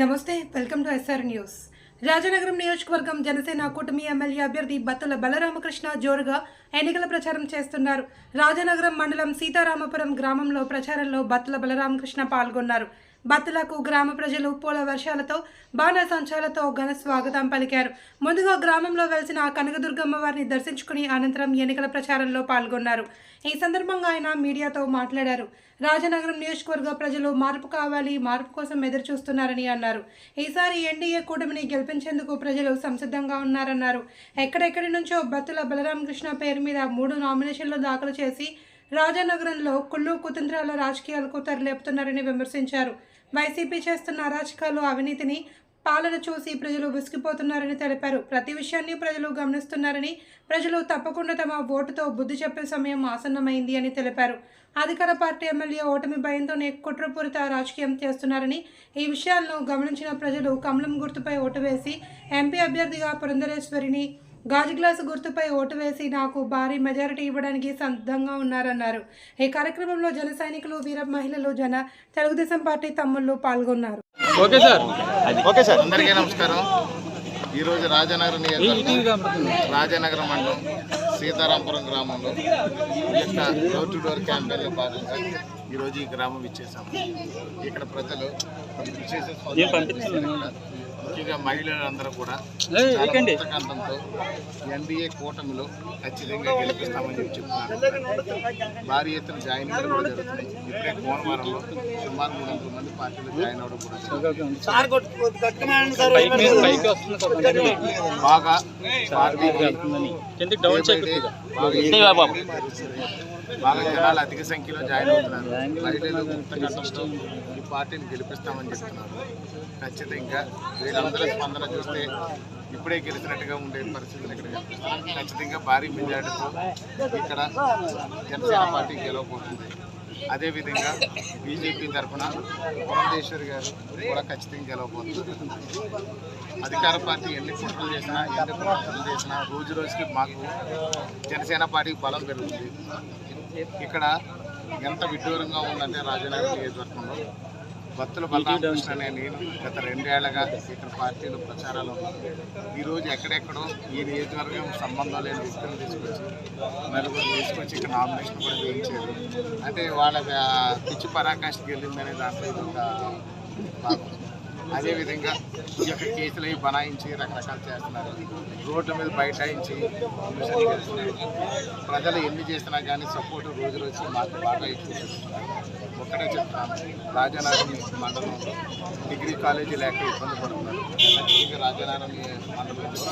నమస్తే welcome to SR news. Rajanagaram నియోజకవర్గం జనసేన కూటమి ఎమ్మెల్యే అభ్యర్థి బత్తుల బలరామకృష్ణ జోరుగా ఎన్నికల ప్రచారం చేస్తున్నారు. రాజనగరం మండలం సీతారామపురం గ్రామంలో ప్రచారంలో బత్తుల బలరామకృష్ణ పాల్గొన్నారు. బత్తులకు గ్రామ ప్రజలు పూల వర్షాలతో బాణసంచాలతో ఘన స్వాగతం పలికారు. ముందుగా గ్రామంలో వెలిసిన కనకదుర్గమ్మ వారిని దర్శించుకుని అనంతరం ఎన్నికల ప్రచారంలో పాల్గొన్నారు. ఈ సందర్భంగా ఆయన మీడియాతో మాట్లాడారు. రాజనగరం నియోజకవర్గ ప్రజలు మార్పు కావాలి మార్పు కోసం ఎదురు చూస్తున్నారని అన్నారు. ఈసారి ఎన్డీఏ కూటమిని గెలిపించేందుకు ప్రజలు సంసిద్ధంగా ఉన్నారన్నారు. ఎక్కడెక్కడి నుంచో బత్తుల బలరామకృష్ణ పేరు మీద మూడు నామినేషన్లు దాఖలు చేసి రాజానగరంలో కుళ్ళు కుతంత్రాల రాజకీయాలకు తెరలేపుతున్నారని విమర్శించారు. వైసీపీ చేస్తున్న అరాచకాలు అవినీతిని పాలన చూసి ప్రజలు విసిగిపోతున్నారని తెలిపారు. ప్రతి విషయాన్ని ప్రజలు గమనిస్తున్నారని ప్రజలు తప్పకుండా తమ ఓటుతో బుద్ధి చెప్పే సమయం ఆసన్నమైంది అని తెలిపారు. అధికార పార్టీ ఎమ్మెల్యే ఓటమి భయంతోనే కుట్రపూరిత రాజకీయం చేస్తున్నారని ఈ విషయాలను గమనించిన ప్రజలు కమలం గుర్తుపై ఓటు వేసి ఎంపీ అభ్యర్థిగా పురంధరేశ్వరిని గాజు గ్లాసు గుర్తుపై ఓటు వేసి నాకు భారీ మెజారిటీ ఇవ్వడానికి సిద్ధంగా ఉన్నారన్నారు. ఈ కార్యక్రమంలో జన సైనికులు వీర మహిళలు జన తెలుగుదేశం పార్టీ తమ్ముళ్ళు పాల్గొన్నారు. Okay sir. Okay sir. అందరికీ నమస్కారం. ఈరోజు రాజనగరం నియోజకవర్గం రాజనగరం మండలం సీతారాంపురం గ్రామంలో యొక్క డోర్ టు డోర్ క్యాంపెయిన్లో భాగంగా ఈరోజు ఈ గ్రామం ఇచ్చేసాము ఇక్కడ ప్రజలు ముఖ్యంగా మహిళలందరూ కూడా. పుస్తకాంతంతో ఎన్డీఏ కూటమిలో ఖచ్చితంగా గెలిపిస్తామని చెప్పి చెప్తున్నారు. భారీ ఎత్తున జాయినింగ్లు కూడా జరుగుతున్నాయి. ఇప్పుడే కోనవరంలో సుమారు మూడు వందల మంది పార్టీలో జాయిన్ అవ్వడం కూడా. బాగా బాగా బాగా జనాలు అధిక సంఖ్యలో జాయిన్ అవుతున్నారు. మహిళలు ఈ పార్టీని గెలిపిస్తామని చెప్తున్నారు. ఖచ్చితంగా వీళ్ళందరూ స్పందన చూస్తే ఇప్పుడే గెలిచినట్టుగా ఉండే పరిస్థితులు ఇక్కడ ఖచ్చితంగా భారీ మెజార్టీతో ఇక్కడ జనసేన పార్టీ గెలవబోతుంది. అదేవిధంగా బీజేపీ తరఫున పురంధేశ్వరి గారు కూడా ఖచ్చితంగా గెలవబోతున్నారు. అధికార పార్టీ ఎన్ని కుట్రలు చేసినా ఎన్ని కుట్రలు చేసినా రోజు రోజుకి మాకు జనసేన పార్టీకి బలం పెరుగుతుంది. ఇక్కడ ఎంత విడ్డూరంగా ఉందంటే రాజనగరం నియోజకవర్గంలో భక్తుల బలరామకృష్ణ అనే నేను గత రెండేళ్ళగా ఇక్కడ పార్టీలో ప్రచారాలు ఈరోజు ఎక్కడెక్కడో ఈ నియోజకవర్గం సంబంధం లేని వ్యక్తులు తీసుకొచ్చి నలుగురు తీసుకొచ్చి ఇక్కడ నామినేషన్ కూడా చేయించారు అంటే వాళ్ళ పిచ్చి పరాకాష్ఠకి వెళ్ళిందనే దాంట్లో ఇది ఒక అదేవిధంగా ఈ యొక్క కేసులు అవి బనాయించి రకరకాలు చేస్తున్నారు. రోడ్ల మీద బైఠాయించి ప్రజలు ఎన్ని చేసినా కానీ సపోర్ట్ రోజు రోజు మాకు బాగా ఎక్కువ ఒక్కటే చెప్తాను రాజానగరం మండలంలో డిగ్రీ కాలేజీ లేక ఇబ్బంది పడుతున్నారు. ఖచ్చితంగా రాజానగరం మండలంలో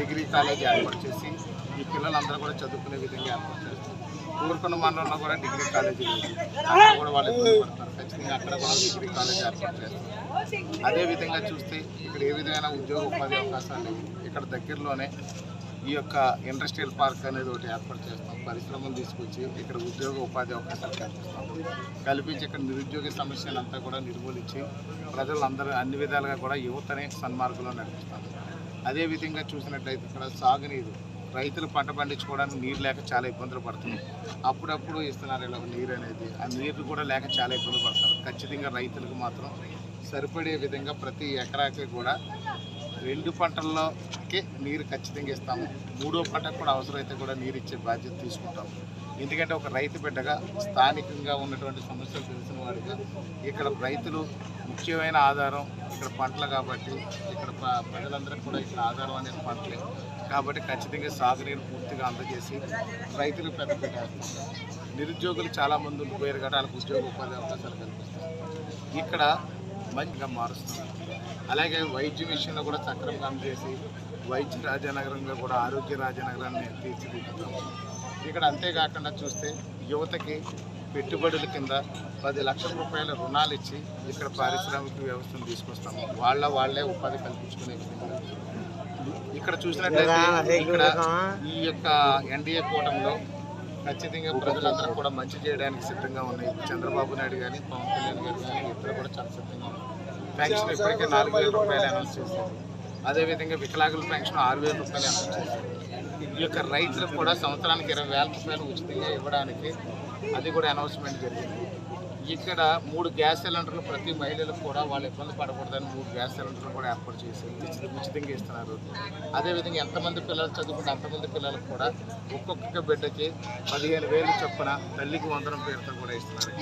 డిగ్రీ కాలేజీ ఏర్పాటు చేసి ఈ పిల్లలందరూ కూడా చదువుకునే విధంగా ఏర్పాటు చేస్తారు ఊరుకున్న మండలంలో కూడా డిగ్రీ కాలేజీ లేదు. అక్కడ కూడా వాళ్ళు ఇబ్బంది ఖచ్చితంగా అక్కడ కూడా డిగ్రీ కాలేజీ ఏర్పాటు చేస్తారు. అదే విధంగా చూస్తే ఇక్కడ ఏ విధమైన ఉద్యోగ ఉపాధి అవకాశాలు లేవు. ఇక్కడ దగ్గరలోనే ఈ యొక్క ఇండస్ట్రియల్ పార్క్ అనేది ఒకటి ఏర్పాటు చేస్తాం పరిశ్రమలు తీసుకొచ్చి ఇక్కడ ఉద్యోగ ఉపాధి అవకాశాలు కల్పిస్తాం కల్పించి ఇక్కడ నిరుద్యోగ సమస్యను అంతా కూడా నిర్మూలించి ప్రజలందరూ అన్ని విధాలుగా కూడా యువతనే సన్మార్గంలో నడిపిస్తాం అదే విధంగా చూసినట్లయితే ఇక్కడ సాగునీరు రైతులు పంట పండించుకోవడానికి నీరు లేక చాలా ఇబ్బందులు పడుతున్నాయి. అప్పుడప్పుడు ఇస్తున్నారు ఇలా నీరు అనేది. ఆ నీరు కూడా లేక చాలా ఇబ్బంది పడతారు ఖచ్చితంగా రైతులకు మాత్రం సరిపడే విధంగా ప్రతి ఎకరాకి కూడా రెండు పంటల్లోకి నీరు ఖచ్చితంగా ఇస్తాము. మూడో పంటకు కూడా అవసరమైతే కూడా నీరు ఇచ్చే బాధ్యత తీసుకుంటాము. ఎందుకంటే ఒక రైతు బిడ్డగా స్థానికంగా ఉన్నటువంటి సమస్యలు తెలిసిన వాడిగా ఇక్కడ రైతులు ముఖ్యమైన ఆధారం ఇక్కడ పంటలు కాబట్టి ఇక్కడ ప్రజలందరూ ప్రజలందరికీ కూడా ఇక్కడ ఆధారం అనేది పంటలే. కాబట్టి ఖచ్చితంగా సాగునీరు పూర్తిగా అందజేసి రైతులకు పెద్ద పెట్టేస్తాం నిరుద్యోగులు చాలామంది ఉండిపోయారు కాబట్టి వాళ్ళకి ఉద్యోగ ఉపాధి అవకాశాలు కల్పిస్తారు ఇక్కడ మంచిగా మారుస్తున్నారు. అలాగే వైద్య విషయంలో కూడా సక్రమంగా అందజేసి వైద్య రాజానగరంగా కూడా ఆరోగ్య రాజానగరాన్ని తీర్చిదిద్దుతాము. ఇక్కడ అంతేకాకుండా చూస్తే యువతకి పెట్టుబడుల కింద పది లక్షల రూపాయల రుణాలు ఇచ్చి ఇక్కడ పారిశ్రామిక వ్యవస్థను తీసుకొస్తాము. వాళ్ళ వాళ్ళే ఉపాధి కల్పించుకునే విధంగా. ఇక్కడ చూసినట్లయితే ఇక్కడ ఈ యొక్క ఎన్డీఏ కూటమిలో ఖచ్చితంగా ప్రజలందరూ కూడా మంచి చేయడానికి సిద్ధంగా ఉన్నాయి. చంద్రబాబు నాయుడు కానీ పవన్ కళ్యాణ్ గారు కానీ ఇద్దరు కూడా చాలా సిద్ధంగా ఉన్నారు. పెన్షన్ ఇప్పటికే నాలుగు వేల రూపాయలు అనౌన్స్ చేశారు. అదేవిధంగా వికలాంగుల పెన్షన్ ఆరు వేల రూపాయలు అనౌన్స్ చేశారు. ఈ యొక్క రైతులకు కూడా సంవత్సరానికి ఇరవై వేల రూపాయలు ఉచితంగా ఇవ్వడానికి అది కూడా అనౌన్స్మెంట్ జరిగింది. ఇక్కడ మూడు గ్యాస్ సిలిండర్లు ప్రతి మహిళలకు కూడా వాళ్ళు ఇబ్బంది పడకూడదని మూడు గ్యాస్ సిలిండర్లు కూడా ఏర్పాటు చేసి ఉచితంగా ఇస్తున్నారు. అదేవిధంగా ఎంతమంది పిల్లలు చదువుకుంటే అంతమంది పిల్లలకు కూడా ఒక్కొక్క బిడ్డకి పదిహేను వేలు చొప్పున తల్లికి వందనం పేరుతో కూడా ఇస్తున్నారు.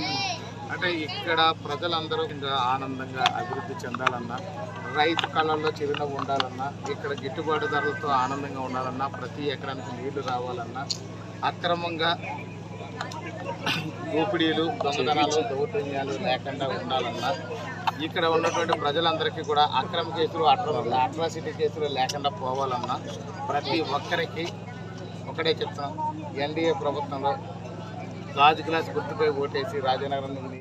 అంటే ఇక్కడ ప్రజలందరూ ఇంకా ఆనందంగా అభివృద్ధి చెందాలన్నా రైతు కళల్లో చిరునవ్వు ఉండాలన్నా ఇక్కడ గిట్టుబాటు ధరలతో ఆనందంగా ఉండాలన్నా ప్రతి ఎకరానికి నీళ్ళు రావాలన్నా అక్రమంగా దోపిడీలు దొంగతనాలు దౌర్జన్యాలు లేకుండా ఉండాలన్నా ఇక్కడ ఉన్నటువంటి ప్రజలందరికీ కూడా అక్రమ కేసులు అట్ర అట్రాసిటీ కేసులు లేకుండా పోవాలన్నా ప్రతి ఒక్కరికి ఒకటే చెప్తాం ఎన్డీఏ ప్రభుత్వంలో గాజు గ్లాస్ గుర్తుపై ఓటేసి రాజనగరం నుండి